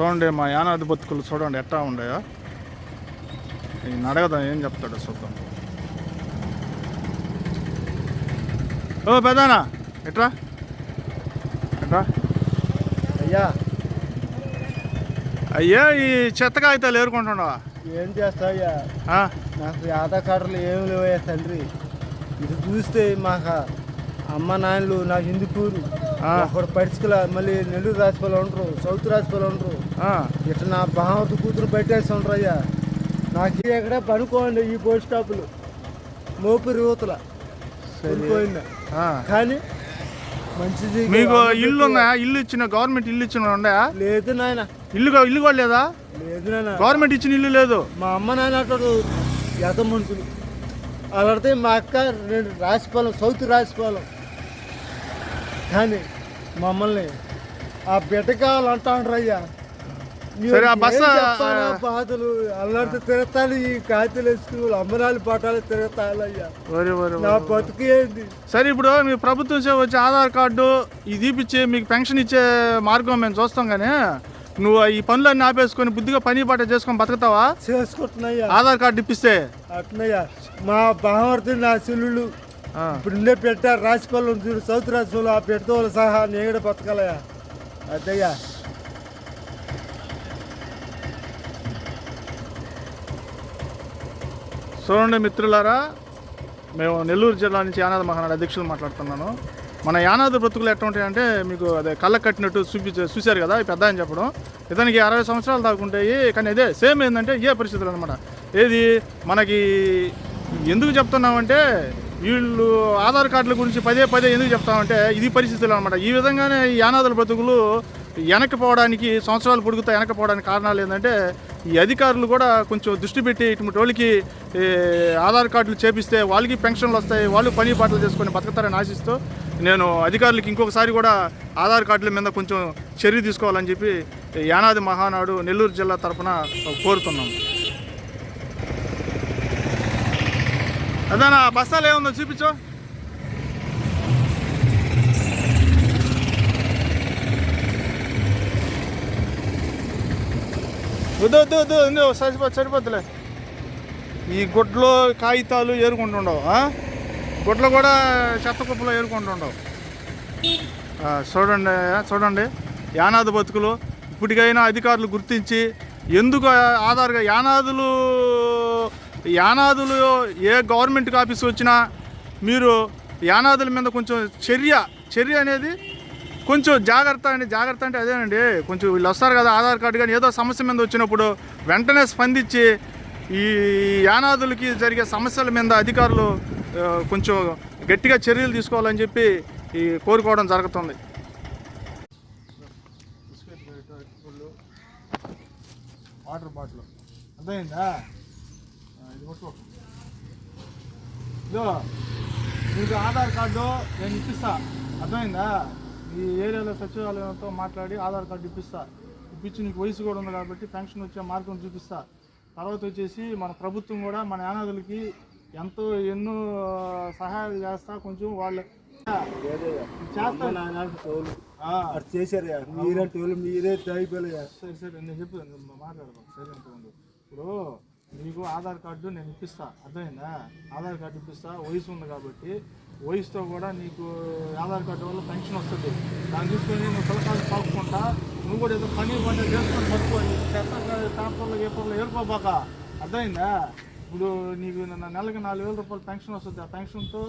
చూడండి మా యానాది బతుకులు చూడండి ఎట్టా ఉండయో ఈయన అడగదాం ఏం చెప్తాడో చూద్దాం. ఓ పెదానా ఎట్రా? ఎట్రా? అయ్యా. అయ్యా ఈ చెత్త కాగితాలు ఏరుకుంటున్నావా? ఏం చేస్తావయ్యా? నాకు ఆధార్ కార్డులు ఏమి లేవయ్యా తండ్రి. ఇది చూస్తే మాకు అమ్మ నాన్నలు నాకు హిందూపూరు. ఒకడు పడిచుకల మళ్ళీ నెల్లూరు రాజపాలు ఉండరు సౌత్ రాజపాలు ఉండరు. ఆ. ఇట్లా నా భావత కూతురు పెట్టేసి ఉండరు అయ్యా నాకు ఎక్కడ పనుకోండి ఈ పోస్ట్ స్టాపులు. మోపురి యువతల. కానీ మంచిది మీకు ఇల్లు ఉన్నాయా ఇల్లు ఇచ్చిన గవర్నమెంట్ ఇల్లు ఇచ్చిన ఉన్నాయా లేదు నాయన. ఇల్లు ఇల్లు కూడా లేదా లేదు నాయన. గవర్నమెంట్ ఇచ్చిన ఇల్లు లేదు. మా అమ్మ నాయన అటు యత మనుషులు. అలాడితే మా అక్క రెండు రాసిపాలెం సౌత్ రాసిపాలెం. కానీ మమ్మల్ని ఆ బిడ్డ కావాలంటాండ్రు అయ్యా సరే, ఆ బస్సు, బాధలు? అల్లాడితే తిరుగుతాను ఈ కాగితాలు వేసుకుని అమ్మనాలు పట్టాలు తిరుగుతాను అయ్యా. వరి వరి నా. బతుకు సరే ఇప్పుడు మీ ప్రభుత్వం చే- వచ్చే ఆధార్ కార్డు ఇది ఇప్పించి మీకు పెన్షన్ ఇచ్చే మార్గం మేము చూస్తాం కానీ నువ్వు ఈ పనులన్నీ ఆపేసుకొని బుద్ధిగా పని పాట చేసుకొని బతుకుతావా? చేసుకుంటున్నాయ్యా. ఆధార్ కార్డు ఇప్పిస్తే. అట్నయ్యా మా బావర్తి నా చెల్లుళ్ళు. ఇప్పుడు ఉండే పెట్టారు రాసిపల్లి చూడు సౌత్ రాసిపల్లి ఆ పెట్టతో సహా నేను బతకాలయ్యా. అదయ్యా చూడండి మిత్రులారా మేము నెల్లూరు జిల్లా నుంచి యానాది మహానాడు అధ్యక్షులు మాట్లాడుతున్నాను. మన యానాది బ్రతుకులు ఎట్లా ఉంటాయంటే మీకు అదే కళ్ళ కట్టినట్టు చూపి చూశారు కదా పెద్ద అని చెప్పడం. ఇతనికి అరవై సంవత్సరాలు దాకా ఉంటాయి కానీ అదే సేమ్ ఏంటంటే ఏ పరిస్థితులు అనమాట ఏది? మనకి ఎందుకు చెప్తున్నామంటే వీళ్ళు ఆధార్ కార్డుల గురించి పదే పదే ఎందుకు చెప్తామంటే ఇది పరిస్థితులు అనమాట ఈ విధంగానే ఈ యానాదుల బ్రతుకులు వెనక్కిపోవడానికి సంవత్సరాలు పొడుగుతా వెనకపోవడానికి కారణాలు ఏంటంటే ఈ అధికారులు కూడా కొంచెం దృష్టి పెట్టి ఇటువంటి వాళ్ళకి ఆధార్ కార్డులు చేపిస్తే వాళ్ళకి పెన్షన్లు వస్తాయి వాళ్ళు పని పాటలు చేసుకొని బతుకుతారని ఆశిస్తూ నేను అధికారులకి ఇంకొకసారి కూడా ఆధార్ కార్డుల మీద కొంచెం చర్య తీసుకోవాలని చెప్పి యానాది మహానాడు నెల్లూరు జిల్లా తరఫున కోరుతున్నాం. అదేనా బస్తాలు ఏముందో చూపించో. వద్దు వద్దు వద్దు ఉంది సరిపో సరిపోద్దులే. ఈ గుడ్లో కాగితాలు ఏరుకుంటుండవు గుడ్లు కూడా చెత్త కుప్పలో ఏరుకుంటుండవు. చూడండి చూడండి. యానాది బతుకులు ఇప్పటికైనా అధికారులు గుర్తించి ఎందుకు ఆధార్గా యానాదులు యానాదులు ఏ గవర్నమెంట్ ఆఫీస్ వచ్చినా మీరు యానాదుల మీద కొంచెం చర్య చర్య అనేది కొంచెం జాగ్రత్త అండి జాగ్రత్త అంటే అదేనండి. కొంచెం వీళ్ళు వస్తారు కదా ఆధార్ కార్డు కానీ ఏదో సమస్య మీద వచ్చినప్పుడు వెంటనే స్పందించి ఈ యానాదులకి జరిగే సమస్యల మీద అధికారులు కొంచెం గట్టిగా చర్యలు తీసుకోవాలని చెప్పి ఈ కోరుకోవడం జరుగుతుంది. Water bottle. అర్థమైందా? ఇది ఇదో మీకు ఆధార్ కార్డు నేను ఇప్పిస్తా. అర్థమైందా? ఈ ఏరియాలో సచివాలయంతో మాట్లాడి ఆధార్ కార్డు ఇప్పిస్తా. ఇప్పించి నీకు వయసు కూడా ఉంది కాబట్టి పెన్షన్ వచ్చే మార్గం చూపిస్తా. తర్వాత వచ్చేసి మన ప్రభుత్వం కూడా మన యానాదులకి ఎంతో ఎన్నో సహాయాలు చేస్తా. కొంచెం వాళ్ళు చేశారు మీరే మీరే సరే సరే నేను చెప్పు మాట్లాడదాం సరే ఇప్పుడు నీకు ఆధార్ కార్డు నేను ఇప్పిస్తా. అర్థమైందా? ఆధార్ కార్డు ఇప్పిస్తా. వయసు ఉంది కాబట్టి వయసుతో కూడా నీకు ఆధార్ కార్డు వల్ల పెన్షన్ వస్తుంది. దాన్ని తీసుకొని నువ్వు పిల్లకాయలు పాపుకుంటా నువ్వు కూడా ఏదో పని పంట చేసుకొని బతుకోవాలి చెత్త పేపర్లు పేపర్లు ఏరుకోబాక. అర్థమైందా? ఇప్పుడు నీకు నెలకి నాలుగు వేల రూపాయలు పెన్షన్ వస్తుంది. ఆ పెన్షన్తో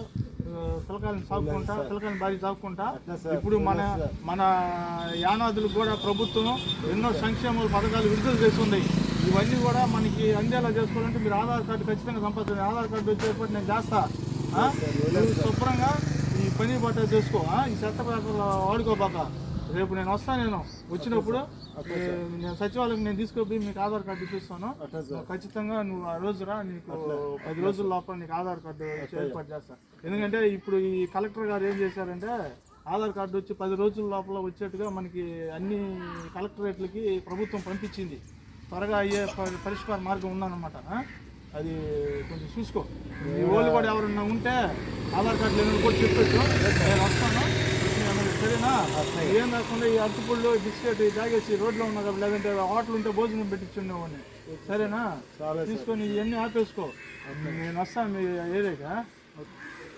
పిల్లకాయలను సాగుకుంటా పిల్లకాయలను భార్య సాగుకుంటా ఇప్పుడు మన మన యానాదులకు కూడా ప్రభుత్వం ఎన్నో సంక్షేమ పథకాలు విడుదల చేస్తుంది. ఇవన్నీ కూడా మనకి అందేలా చేసుకోవాలంటే మీరు ఆధార్ కార్డు ఖచ్చితంగా సంపాదించండి ఆధార్ కార్డు వచ్చేటప్పుడు నేను చేస్తా. నువ్వు శుభ్రంగా ఈ పని బట్ట చేసుకో. ఈ చెత్త పేపర్లు వాడుకోబాక. రేపు నేను వస్తాను నేను. వచ్చినప్పుడు నేను సచివాలయం నేను తీసుకుపోయి మీకు ఆధార్ కార్డు ఇప్పిస్తాను. ఖచ్చితంగా నువ్వు ఆ రోజు రా నీకు పది రోజుల లోపల నీకు ఆధార్ కార్డు ఏర్పాటు చేస్తా. ఎందుకంటే ఇప్పుడు ఈ కలెక్టర్ గారు ఏం చేశారంటే ఆధార్ కార్డు వచ్చి పది రోజుల లోపల వచ్చేట్టుగా మనకి అన్ని కలెక్టరేట్లకి ప్రభుత్వం పంపించింది. త్వరగా అయ్యే పరిష్కార మార్గం ఉందన్నమాట? అది కొంచెం చూసుకో. ఈ వాళ్ళు కూడా ఎవరన్నా ఉంటే ఆధార్ కార్డు లేని కూడా చెప్పొచ్చు. నేను వస్తాను. మీ సరేనా? ఏం కాకుండా ఈ అరటిపళ్ళు బిస్కెట్ తాగేసి రోడ్లో ఉన్నా కాబట్టి లేదంటే హోటల్ ఉంటే భోజనం పెట్టించుండేవాడిని. సరేనా? తీసుకొని ఇవన్నీ ఆపేసుకో. నేను వస్తాను మీ ఏరియాకా